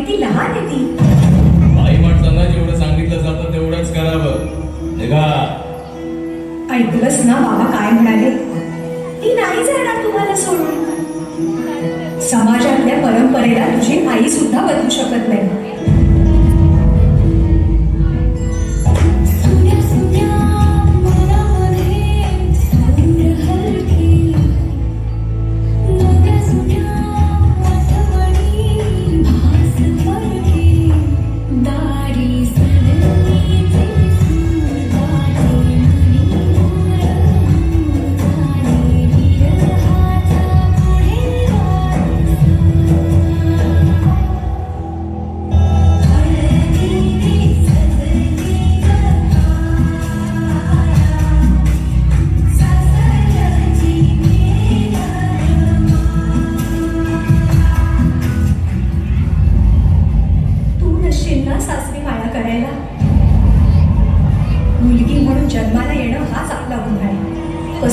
किती लहान आहे ती. आई माणसांना जेवढं सांगितलं जातं तेवढंच करावं. निघा. ऐकलंस ना बाबा काय म्हणाले? ती नाही जाणार तुम्हाला सोडून. समाजातल्या परंपरेला तुझी आई सुद्धा बदलू शकत नाही.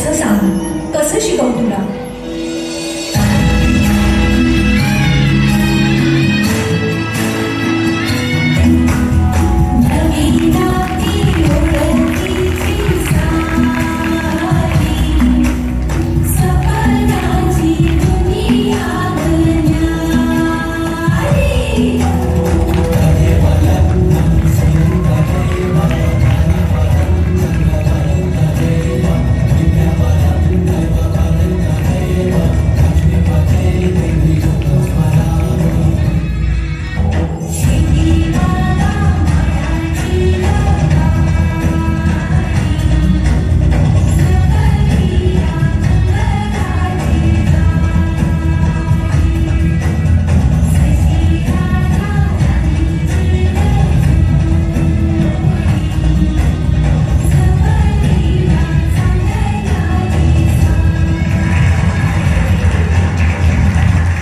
कसं सांगू? कसं शिकवू तुला?